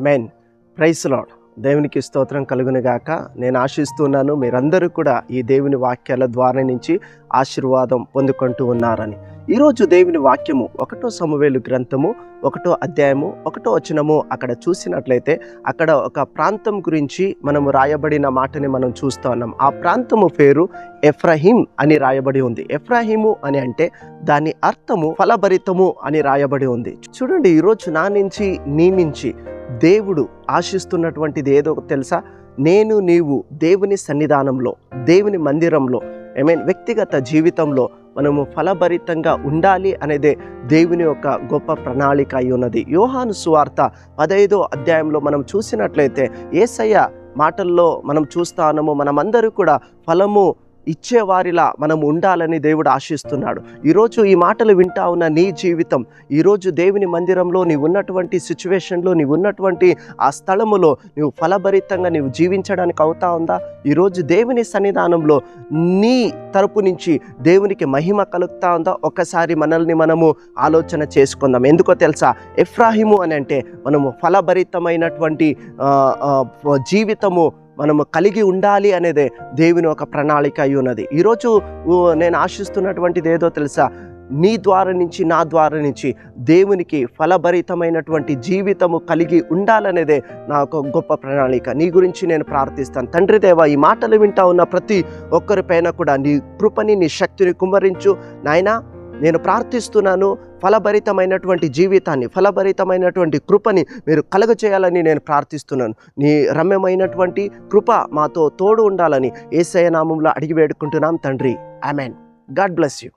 Mean price lord దేవునికి స్తోత్రం కలుగునుగాక నేను ఆశిస్తున్నాను మీరందరూ కూడా ఈ దేవుని వాక్యాల ద్వారా నుంచి ఆశీర్వాదం పొందుకుంటూ ఉన్నారని. ఈరోజు దేవుని వాక్యము ఒకటో సమవేలు గ్రంథము ఒకటో అధ్యాయము ఒకటో వచనము అక్కడ చూసినట్లయితే అక్కడ ఒక ప్రాంతం గురించి మనము రాయబడిన మాటని మనం చూస్తూ ఉన్నాం. ఆ ప్రాంతము పేరు ఎఫ్రహీం అని రాయబడి ఉంది. ఎఫ్రహీము అని అంటే దాని అర్థము ఫలభరితము అని రాయబడి ఉంది. చూడండి ఈరోజు నా నుంచి నీ నుంచి దేవుడు ఆశిస్తున్నటువంటిది ఏదో తెలుసా? నేను నీవు దేవుని సన్నిధానంలో దేవుని మందిరంలో ఐ మీన్ వ్యక్తిగత జీవితంలో మనము ఫలభరితంగా ఉండాలి అనేదే దేవుని యొక్క గొప్ప ప్రణాళిక అయి ఉన్నది. యోహాను సువార్త పదైదో అధ్యాయంలో మనం చూసినట్లయితే ఏసయ్య మాటల్లో మనం చూస్తానము మనమందరూ కూడా ఫలము ఇచ్చేవారిలా మనం ఉండాలని దేవుడు ఆశిస్తున్నాడు. ఈరోజు ఈ మాటలు వింటా ఉన్న నీ జీవితం ఈరోజు దేవుని మందిరంలో నీవు ఉన్నటువంటి సిచ్యువేషన్లో నీవు ఉన్నటువంటి ఆ స్థలములో నీవు ఫలభరితంగా నీవు జీవించడానికి అవుతా ఉందా? ఈరోజు దేవుని సన్నిధానంలో నీ తరపు నుంచి దేవునికి మహిమ కలుగుతా ఉందా? ఒక్కసారి మనల్ని మనము ఆలోచన చేసుకుందాం. ఎందుకో తెలుసా? ఎఫ్రాహిము అని అంటే మనము ఫలభరితమైనటువంటి జీవితము మనము కలిగి ఉండాలి అనేదే దేవుని ఒక ప్రణాళిక అయి ఉన్నది. ఈరోజు నేను ఆశిస్తున్నటువంటిది ఏదో తెలుసా? నీ ద్వారా నుంచి నా ద్వారా నుంచి దేవునికి ఫలభరితమైనటువంటి జీవితము కలిగి ఉండాలనేదే నా ఒక గొప్ప ప్రణాళిక. నీ గురించి నేను ప్రార్థిస్తాను. తండ్రి దేవ ఈ మాటలు వింటా ఉన్న ప్రతి ఒక్కరిపైన కూడా నీ కృపని నీ శక్తిని కుమరించు నాయనా నేను ప్రార్థిస్తున్నాను ఫలభరితమైనటువంటి జీవితాన్ని ఫలభరితమైనటువంటి కృపని మీరు కలగచేయాలని నేను ప్రార్థిస్తున్నాను. నీ రమ్యమైనటువంటి కృప మాతో తోడు ఉండాలని ఏసయ నామంలో అడిగి వేడుకుంటున్నాం తండ్రి. ఆమెన్. God bless you.